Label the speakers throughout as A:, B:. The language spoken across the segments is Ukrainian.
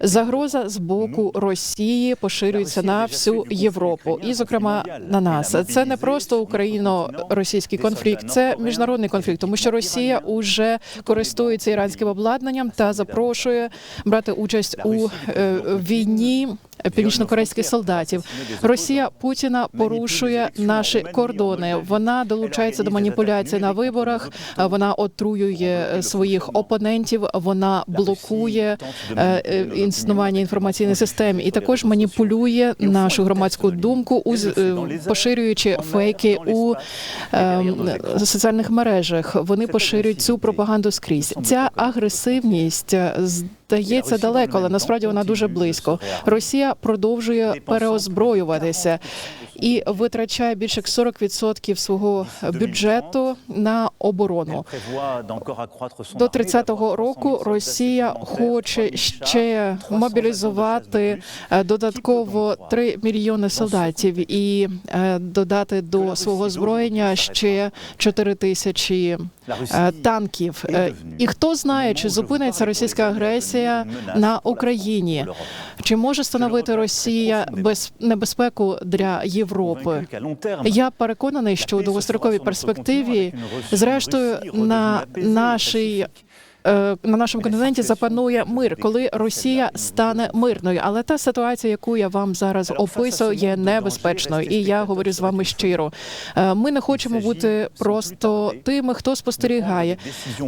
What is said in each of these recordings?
A: Загроза з боку Росії поширюється на всю Європу, і зокрема на нас. Це не просто україно-російський конфлікт, це міжнародний конфлікт, тому що Росія уже користується іранським обладнанням та запрошує брати участь у е, війні північнокорейських солдатів. Росія Путіна порушує наші кордони. Вона долучається до маніпуляцій на виборах. Вона отруює своїх опонентів. Вона блокує е, е, існування інформаційної системи і також маніпулює нашу громадську думку, е, поширюючи фейки у е, соціальних мережах. Вони поширюють цю пропаганду скрізь. Ця агресивність здається далеко, але насправді вона дуже близько. Росія продовжує переозброюватися і витрачає більше як 40% свого бюджету на оборону. До 30-го року Росія хоче ще мобілізувати е, додатково 3 мільйони солдатів і е, додати до свого озброєння ще 4 тисячі танків. Е, І хто знає, чи зупиниться російська агресія на Україні? Чи може становити Росія без небезпеку для Європи? Я переконаний, що у довгостроковій перспективі, зрештою, на нашій е, на нашому континенті запанує мир, коли Росія стане мирною. Але та ситуація, яку я вам зараз описую, є небезпечною, і я говорю з вами щиро. Е, Ми не хочемо бути просто тими, хто спостерігає,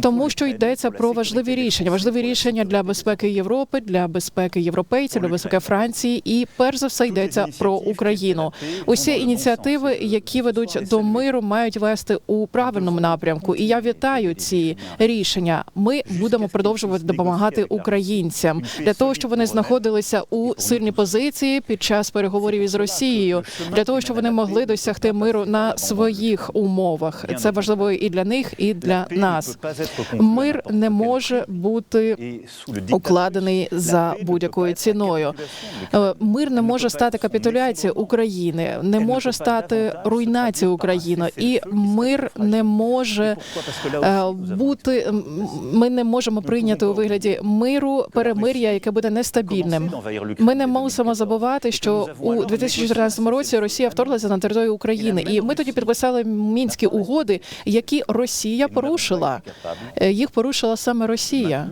A: тому що йдеться про важливі рішення, важливі рішення для безпеки Європи, для безпеки європейців, для безпеки Франції, і перш за все йдеться про Україну. Усі ініціативи, які ведуть до миру, мають вести у правильному напрямку. І я вітаю ці рішення. Ми будемо продовжувати допомагати українцям для того, щоб вони знаходилися у сильній позиції під час переговорів із Росією, для того, щоб вони могли досягти миру на своїх умовах. Це важливо і для них, і для нас. Мир не може бути укладений за будь-якою ціною. Е, Мир не може стати капітуляцією України, не може стати руйнацією України, і мир не може е, бути. Ми не можемо прийняти у вигляді миру перемир'я, яке буде нестабільним. Ми не мусимо забувати, що у 2014 році Росія вторглася на територію України, і ми тоді підписали мінські угоди, які Росія порушила. Е, Їх порушила саме Росія.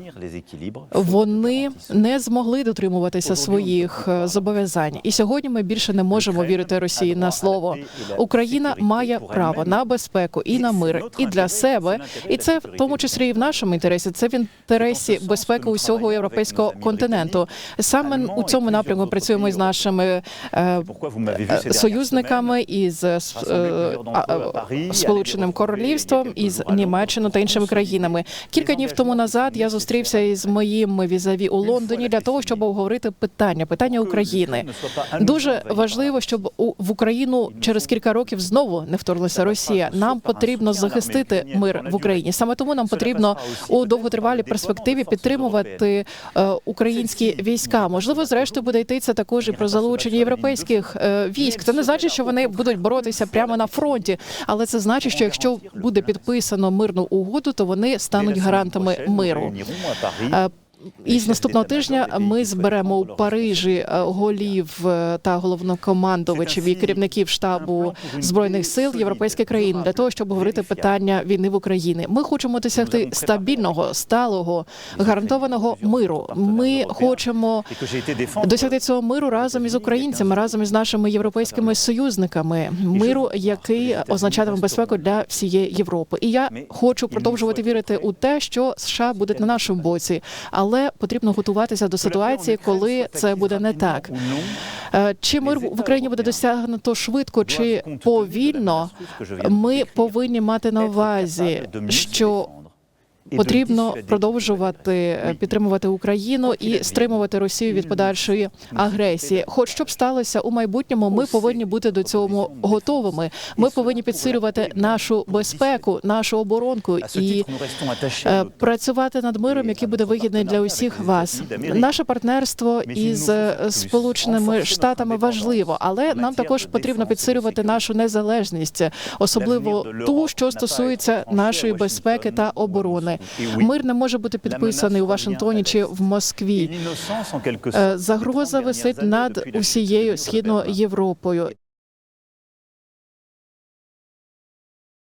A: Вони не змогли дотримуватися своїх е, зобов'язань, і сьогодні ми більше не можемо вірити Росії на слово. Україна має право на безпеку і на мир і для себе, і це в тому числі і в нашому інтересі. Це в інтересі безпеки усього європейського континенту. Саме у цьому напрямку працюємо із нашими е, е, союзниками із е, с- е, а, е, Сполученим Королівством, із Німеччиною та іншими країнами. Кілька днів тому назад я зустрівся із моїм візаві у Лондоні для того, щоб обговорити питання питання України. Дуже важливо, щоб в Україну через кілька років знову не вторглася Росія. Нам потрібно захистити мир в Україні. Саме тому нам потрібно у довготривалій перспективі підтримувати е, українські війська. Можливо, зрештою буде йтися також і про залучення європейських е, військ. Це не значить, що вони будуть боротися прямо на фронті, але це значить, що якщо буде підписано мирну угоду, то вони стануть гарантами миру. І з наступного тижня ми зберемо у Парижі е, голів е, та головнокомандувачів і керівників штабу збройних сил європейських країн для того, щоб говорити питання війни в Україні. Ми хочемо досягти стабільного, сталого, гарантованого миру. Ми хочемо досягти цього миру разом із українцями, разом із нашими європейськими союзниками. Миру, який означатиме безпеку для всієї Європи. І я хочу продовжувати вірити у те, що США будуть на нашому боці, але потрібно готуватися до ситуації, коли це буде не так. Е, Чи мир в Україні буде досягнуто швидко чи повільно? Ми повинні мати на увазі, що Потрібно продовжувати е, підтримувати Україну і стримувати Росію від подальшої агресії. Хоч що б сталося у майбутньому, ми повинні бути до цього готовими. Ми повинні підсилювати нашу безпеку, нашу оборонку і е, працювати над миром, який буде вигідний для усіх вас. Наше партнерство із е, сполученими штатами важливо, але нам також потрібно підсилювати нашу незалежність, особливо ту, що стосується нашої безпеки та оборони. Мир не може бути підписаний у Вашингтоні чи в Москві. Е, Загроза висить над усією східною Європою.